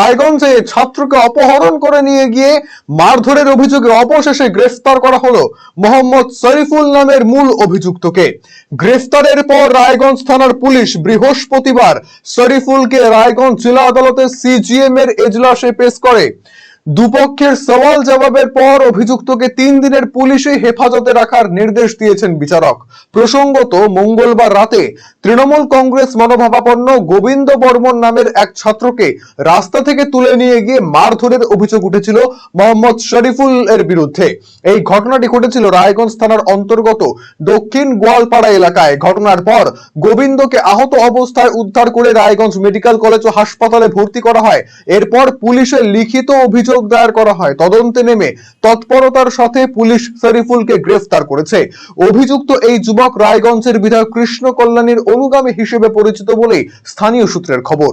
রায়গঞ্জে ছাত্রকে অপহরণ করে নিয়ে গিয়ে মারধরের অভিযোগে অবশেষে গ্রেফতার করা হলো মোহাম্মদ শরীফুল নামের মূল অভিযুক্তকে। গ্রেফতারের পর রায়গঞ্জ থানার পুলিশ বৃহস্পতিবার শরীফুলকে রায়গঞ্জ জেলা আদালতের সিজিএম এর এজলাসে পেশ করে। দুপক্ষের সওয়াল জবাবের পর অভিযুক্তকে তিন দিনের পুলিশে হেফাজতে রাখার নির্দেশ দিয়েছেন বিচারক। প্রসঙ্গত, মঙ্গলবার রাতে তৃণমূল কংগ্রেস মনোভাবাপন্ন গোবিন্দ বর্মন নামের এক ছাত্রকে রাস্তা থেকে তুলে নিয়ে গিয়ে মারধরের অভিযোগ উঠেছিল মোহাম্মদ শরীফুল এর বিরুদ্ধে। এই ঘটনাটি ঘটেছিল রায়গঞ্জ থানার অন্তর্গত দক্ষিণ গোয়ালপাড়া এলাকায়। ঘটনার পর গোবিন্দকে আহত অবস্থায় উদ্ধার করে রায়গঞ্জ মেডিকেল কলেজ ও হাসপাতালে ভর্তি করা হয়। এরপর পুলিশের লিখিত অভিযোগ দায়ের করা হয়। তদন্তে নেমে তৎপরতার সাথে পুলিশ শরীফুলকে গ্রেফতার করেছে। অভিযুক্ত এই যুবক রায়গঞ্জের বিধায়ক কৃষ্ণ কল্যাণীর অনুগামী হিসেবে পরিচিত বলেই স্থানীয় সূত্রের খবর।